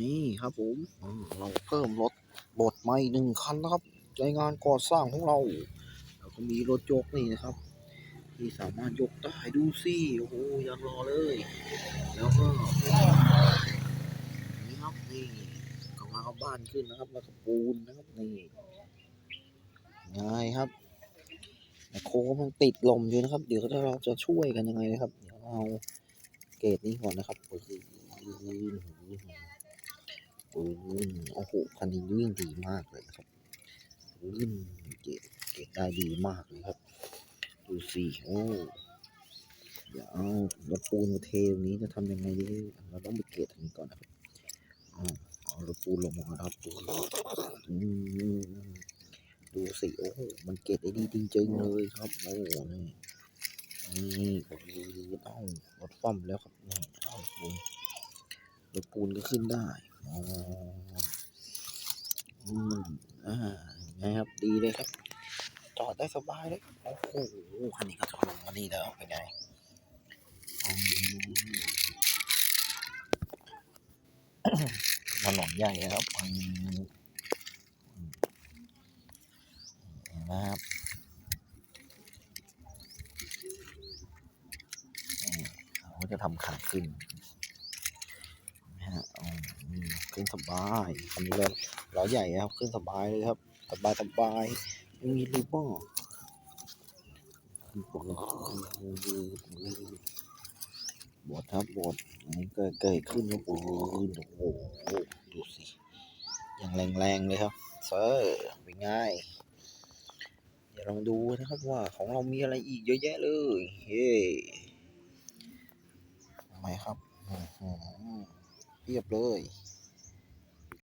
นี่ครับผมเราเพิ่มรถบดใหม่หนึ่งคันนะครับในงานก่อสร้างของเราเราก็มีรถยกนี่นะครับ ที่สามารถยกได้ดูสิโอ้โหยังรอเลย แล้วก็นี่ครับนี่กำลังเอาบ้านขึ้นนะครับแล้วก็ปูนนะครับนี่ง่ายครับโค้งมันติดลมอยู่นะครับ เดี๋ยวเราจะช่วยกันยังไงนะครับ เดี๋ยวเอาเกรดนี้ก่อนนะครับปืนปืน โอ้โหคันนี้วิ่งดีมากเลยครับวิ่งเกรดเกรดได้ดีมากเลยครับ ดูสิโอ้เดี๋ยวเอาแล้วปูนมาเทตรงนี้จะทำยังไงดีเราต้องไปเกรดตรงนี้ก่อนนะครับเอาเอาปูนลงมาครับปูนดูสิโอ้โหมันเกรดได้ดีจริงๆเลยครับโอ้โหนี่นี่ก็คือต้องรถฟ่อมแล้วครับนี่เอาปูนรถปูนก็ขึ้นได้ อืมอ่าไงครับ ดีเลยครับ จอดได้สบายเลย โอ้โห คันนี้ก็จะลงมานี่แล้วเป็นไงมถนนใหญ่นะครับนะครับมเขาจะทำขาขึ้น ฮะขึ้นสบายคันนี้เลยล้อใหญ่ครับขึ้นสบายเลยครับสบายสบายไม่มีรูบ้อบทครับบทอันนี้เกิดเกิดขึ้นครับโอ้โหโอ้โหดูสิอย่างแรงๆเลยครับเซอร์เป็นไงเดี๋ยวลองดูนะครับว่าของเรามีอะไรอีกเยอะแยะเลยเฮ้ทำไมครับ เรียบเลย